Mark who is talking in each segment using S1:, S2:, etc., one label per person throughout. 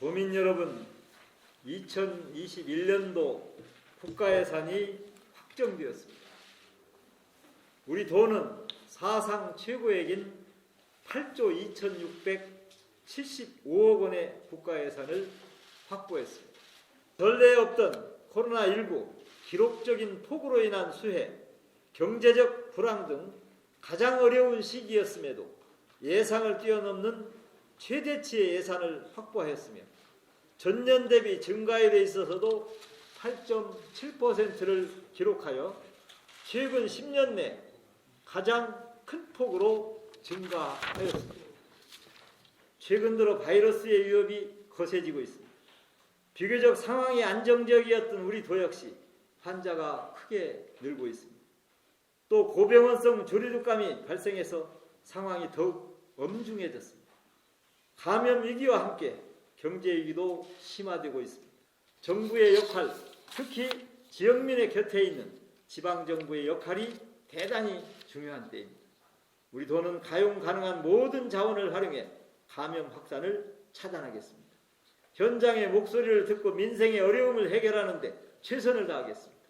S1: 도민 여러분, 2021년도 국가 예산이 확정되었습니다. 우리 도는 사상 최고액인 8조 2,675억 원의 국가 예산을 확보했습니다. 전례 없던 코로나19 기록적인 폭우로 인한 수해, 경제적 불황 등 가장 어려운 시기였음에도 예상을 뛰어넘는 최대치의 예산을 확보하였으며 전년 대비 증가율에 있어서도 8.7%를 기록하여 최근 10년 내 가장 큰 폭으로 증가하였습니다. 최근 들어 바이러스의 위협이 거세지고 있습니다. 비교적 상황이 안정적이었던 우리 도 역시 환자가 크게 늘고 있습니다. 또 고병원성 조류독감이 발생해서 상황이 더욱 엄중해졌습니다. 감염 위기와 함께 경제 위기도 심화되고 있습니다. 정부의 역할, 특히 지역민의 곁에 있는 지방 정부의 역할이 대단히 중요한 때입니다. 우리 도는 가용 가능한 모든 자원을 활용해 감염 확산을 차단하겠습니다. 현장의 목소리를 듣고 민생의 어려움을 해결하는데 최선을 다하겠습니다.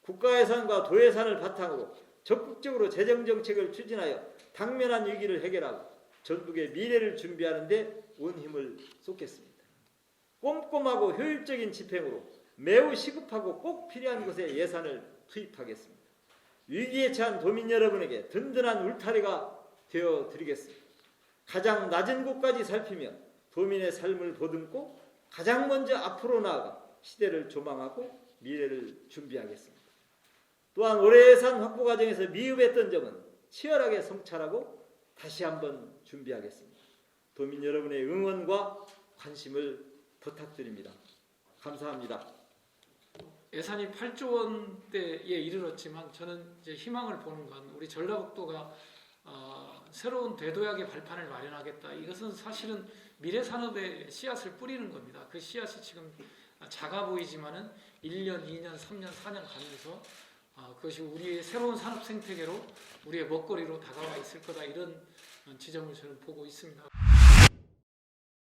S1: 국가 예산과 도 예산을 바탕으로 적극적으로 재정 정책을 추진하여 당면한 위기를 해결하고 전북의 미래를 준비하는데 온 힘을 쏟겠습니다. 꼼꼼하고 효율적인 집행으로 매우 시급하고 꼭 필요한 것에 예산을 투입하겠습니다. 위기에 처한 도민 여러분에게 든든한 울타리가 되어 드리겠습니다. 가장 낮은 곳까지 살피며 도민의 삶을 보듬고 가장 먼저 앞으로 나아가 시대를 조망하고 미래를 준비하겠습니다. 또한 올해 예산 확보 과정에서 미흡했던 점은 치열하게 성찰하고 다시 한번 준비하겠습니다. 도민 여러분의 응원과 관심을 부탁드립니다. 감사합니다.
S2: 예산이 8조 원대에 이르렀지만 저는 이제 희망을 보는 건 우리 전라북도가 어, 새로운 대도약의 발판을 마련하겠다. 이것은 사실은 미래 산업의 씨앗을 뿌리는 겁니다. 그 씨앗이 지금 작아 보이지만은 1년, 2년, 3년, 4년 가면서 어, 그것이 우리의 새로운 산업 생태계로 우리의 먹거리로 다가와 있을 거다 이런 지점을 저는 보고 있습니다.